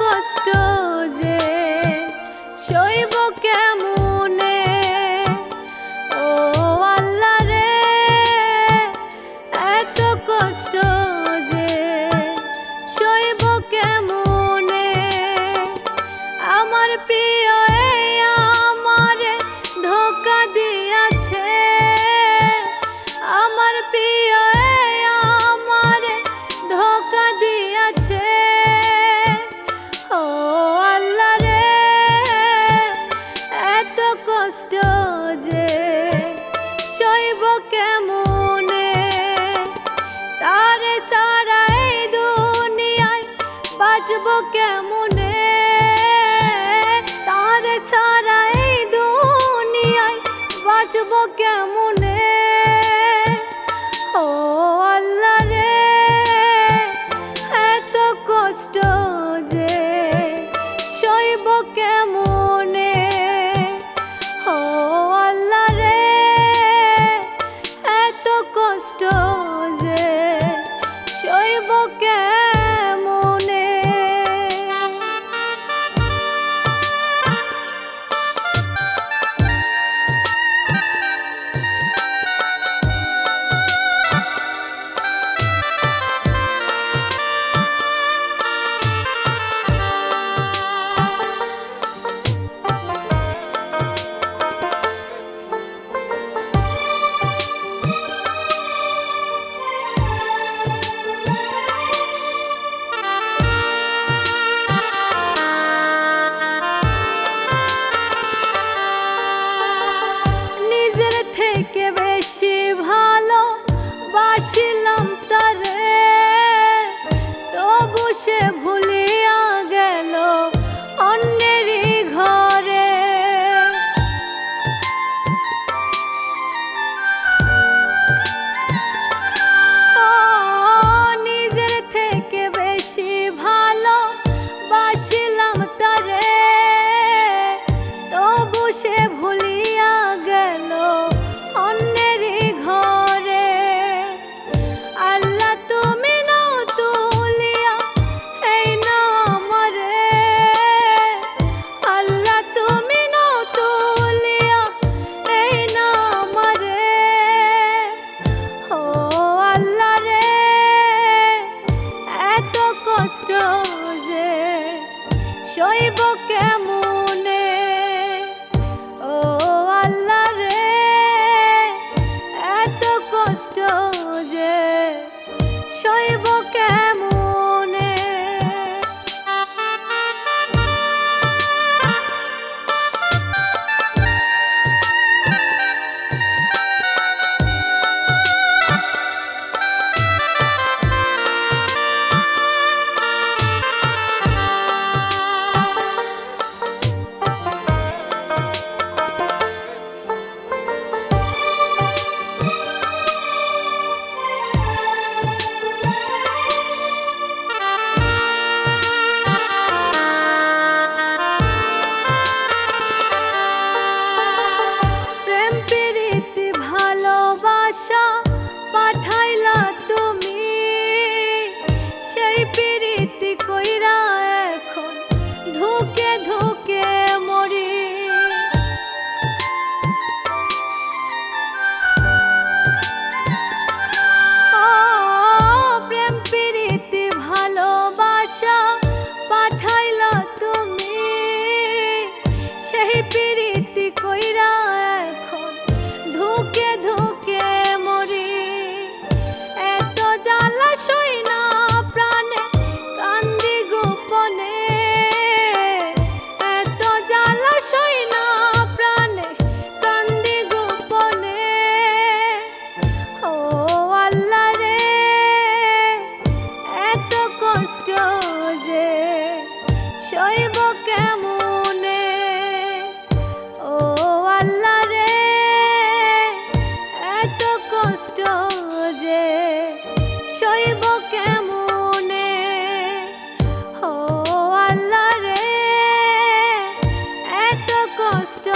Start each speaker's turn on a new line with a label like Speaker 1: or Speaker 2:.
Speaker 1: কষ্ট যে সইব কেমনে? ও আল্লাহ রে এত কষ্ট বাঁচব কেমনে? তার ছাড়া এই দুনিয়ায় বাঁচব কেমনে? ও আল্লাহ রে, এত কষ্ট যে সইব কেমনে? ও আল্লাহ রে, এত কষ্ট যে সইব কেমনে? বাসিলাম তারে তবু সে সইব কেমনে? ও আল্লাহ রে এত কষ্ট যে সইব এত কষ্ট যে সইব কেমনে? ও আল্লাহ রে, এত কষ্ট যে সইব কেমনে? ও আল্লাহ রে, এত কষ্ট